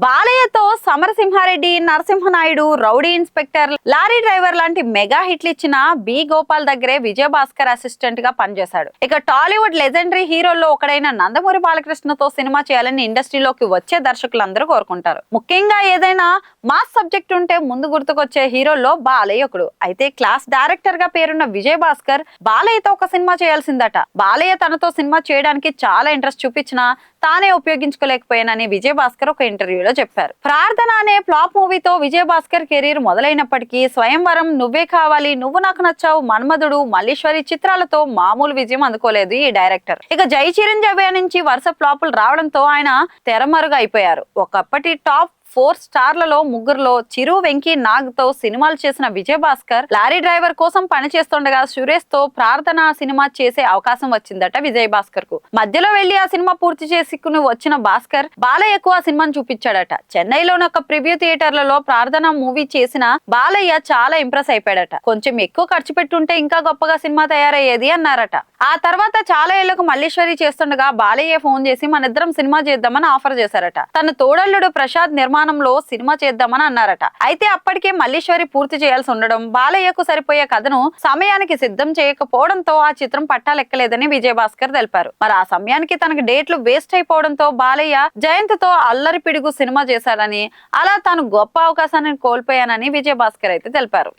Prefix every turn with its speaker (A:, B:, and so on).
A: బాలయ్యతో Samarasimhareddy Narasimhanaidu rowdy inspector lorry driver లాంటి mega హిట్లు ఇచ్చిన బి గోపాల్ దగ్గరే విజయభాస్కర్ అసిస్టెంట్గా పనిచేశాడు. ఇక టాలీవుడ్ లెజెండరీ హీరోల్లో ఒకడైన నందమూరి బాలకృష్ణతో సినిమా చేయాలని ఇండస్ట్రీలోకి వచ్చే దర్శకులందరూ కోరుకుంటారు. ముఖ్యంగా ఏదైనా మాస్ సబ్జెక్ట్ ఉంటే ముందు గుర్తుకొచ్చే హీరోల్లో బాలయ్య ఒకడు. అయితే క్లాస్ డైరెక్టర్గా పేరున్న విజయ్ భాస్కర్ బాలయ్యతో ఒక సినిమా చేయాల్సిందట. బాలయ్య తనతో సినిమా చేయడానికి చాలా ఇంట్రెస్ట్ చూపించినా తానే ఉపయోగించుకోలేకపోయానని విజయ్ భాస్కర్ ఒక ఇంటర్వ్యూలో చెప్పారు. ప్రార్థన అనే ఫ్లాప్ మూవీతో విజయ్ భాస్కర్ కెరీర్ మొదలైనప్పటికీ స్వయంవరం నువ్వే కావాలి నువ్వు నాకు నచ్చావు మన్మధుడు మల్లీశ్వరి చిత్రాలతో మామూలు విజయం అందుకోలేదు ఈ డైరెక్టర్. ఇక జై చిరంజీవి నుంచి వరుస ఫ్లాపులు రావడంతో ఆయన తెరమరుగా అయిపోయారు. ఒకప్పటి టాప్ ఫోర్ స్టార్లలో ముగ్గురులో చిరు వెంకీ నాగ్తో సినిమాలు చేసిన విజయ్ భాస్కర్ లారీ డ్రైవర్ కోసం పనిచేస్తుండగా సురేష్తో ప్రార్థన సినిమా చేసే అవకాశం వచ్చిందట విజయ్ భాస్కర్కు మధ్యలో వెళ్ళి ఆ సినిమా పూర్తి చేసుకుని వచ్చిన భాస్కర్ బాలయ్యకు ఆ సినిమాను చూపించాడట. చెన్నైలోని ఒక ప్రివ్యూ థియేటర్లలో ప్రార్థన మూవీ చేసిన బాలయ్య చాలా ఇంప్రెస్ అయిపోయాడట. కొంచెం ఎక్కువ ఖర్చు పెట్టుంటే ఇంకా గొప్పగా సినిమా తయారయ్యేది అన్నారట. ఆ తర్వాత చాలా ఏళ్ళకు మల్లేశ్వరి చేస్తుండగా బాలయ్య ఫోన్ చేసి మన ఇద్దరం సినిమా చేద్దామని ఆఫర్ చేశారట. తన తోడల్లుడు ప్రసాద్ నిర్మాణంలో సినిమా చేద్దామని అన్నారట. అయితే అప్పటికే మల్లీశ్వరి పూర్తి చేయాల్సి ఉండడం బాలయ్యకు సరిపోయే కథను సమయానికి సిద్ధం చేయకపోవడంతో ఆ చిత్రం పట్టాలెక్కలేదని విజయభాస్కర్ తెలిపారు. మరి ఆ సమయానికి తనకి డేట్లు వేస్ట్ అయిపోవడంతో బాలయ్య జయంత్తో అల్లరి పిడుగు సినిమా చేశాడని అలా తాను గొప్ప అవకాశాన్ని కోల్పోయానని విజయభాస్కర్ అయితే తెలిపారు.